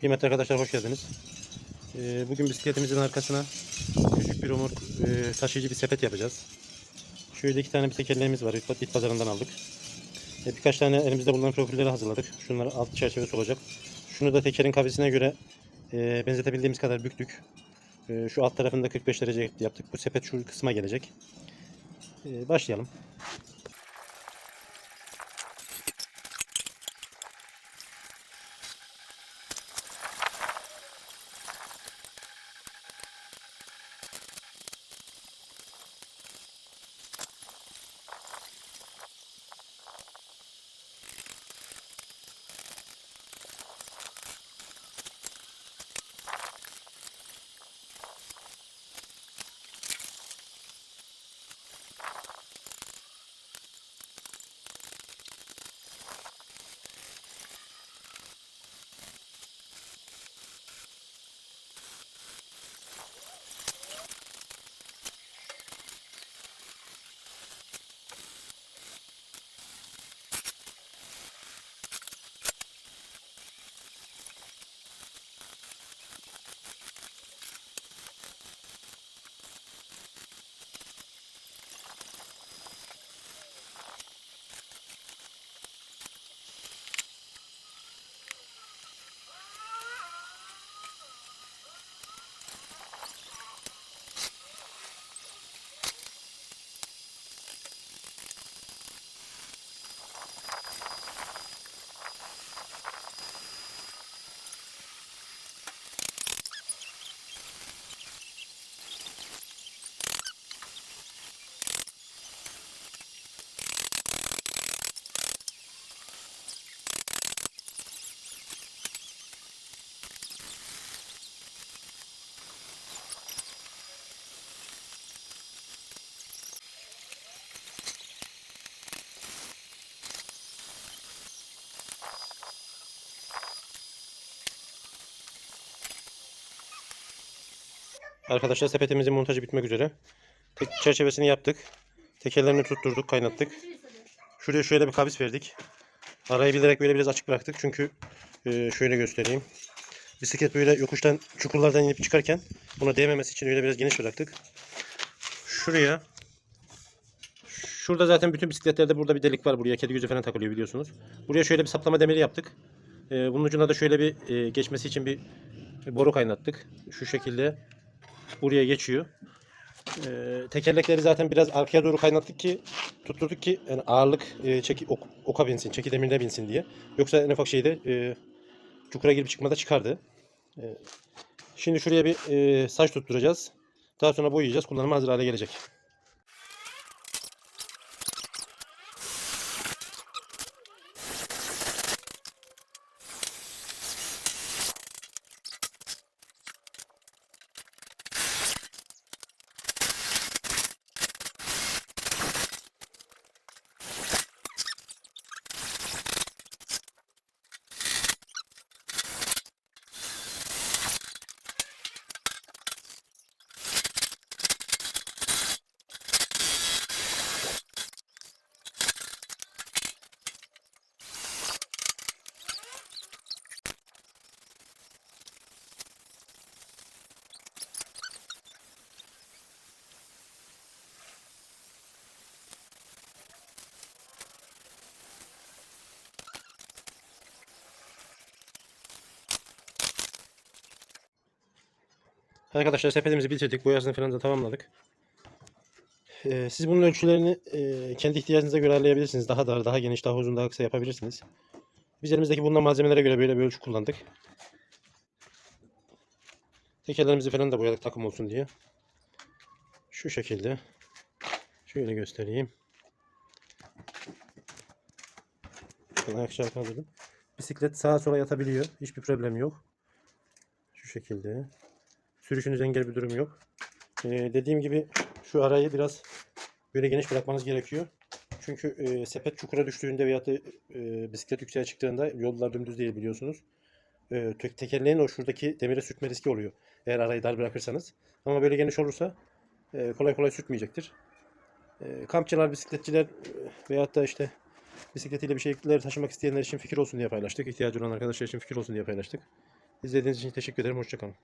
Kıymetli arkadaşlar hoş geldiniz. Ee, bugün bisikletimizin arkasına küçük bir omur e, taşıyıcı bir sepet yapacağız. Şöyle iki tane bir tekerleğimiz var. Bit pazarından aldık. E, birkaç tane elimizde bulunan profilleri hazırladık. Şunlar alt çerçevesi olacak. Şunu da tekerin kafesine göre e, benzetebildiğimiz kadar büktük. Şu alt tarafını da 45 derece yaptık. Bu sepet şu kısma gelecek. Başlayalım. Arkadaşlar sepetimizin montajı bitmek üzere. Tek çerçevesini yaptık. Tekerlerini tutturduk, kaynattık. Şuraya şöyle bir kavis verdik. Arayı bilerek böyle biraz açık bıraktık. Çünkü e, şöyle göstereyim. Bisiklet böyle yokuştan, çukurlardan inip çıkarken buna değmemesi için öyle biraz geniş bıraktık. Şuraya Şurada zaten bütün bisikletlerde burada bir delik var. Buraya kedi gözü falan takılıyor biliyorsunuz. Buraya şöyle bir saplama demiri yaptık. E, bunun ucuna da şöyle bir e, geçmesi için bir boru kaynattık. Şu şekilde buraya geçiyor. Ee, tekerlekleri zaten biraz arkaya doğru kaynattık ki tutturduk ki yani ağırlık e, çeki, ok, oka binsin, çeki demirine binsin diye. Yoksa en ufak şeyde e, çukura girip çıkmada çıkardı. E, şimdi şuraya bir e, saç tutturacağız. Daha sonra boyayacağız. Kullanıma hazır hale gelecek. Arkadaşlar sepetimizi bitirdik. Boyasını falan da tamamladık. Ee, siz bunun ölçülerini e, kendi ihtiyacınıza göre ayarlayabilirsiniz. Daha dar, daha geniş, daha uzun, daha kısa yapabilirsiniz. Biz elimizdeki bulunan malzemelere göre böyle bir ölçü kullandık. Tekerlerimizi falan da boyadık takım olsun diye. Şu şekilde. Şöyle göstereyim. Bakın ayak aldım. Bisiklet sağa sola yatabiliyor. Hiçbir problem yok. Şu şekilde. Sürüşünüz engel bir durum yok. Ee, dediğim gibi şu arayı biraz böyle geniş bırakmanız gerekiyor. Çünkü e, sepet çukura düştüğünde veya da e, bisiklet yükseğe çıktığında yollar dümdüz değil biliyorsunuz. E, tek- tekerleğin o şuradaki demire sürtme riski oluyor. Eğer arayı dar bırakırsanız. Ama böyle geniş olursa e, kolay kolay sürtmeyecektir. e, kampçılar, bisikletçiler e, veyahut da işte bisikletiyle bir şeyler taşımak isteyenler için fikir olsun diye paylaştık. İhtiyacı olan arkadaşlar için fikir olsun diye paylaştık. İzlediğiniz için teşekkür ederim. Hoşçakalın.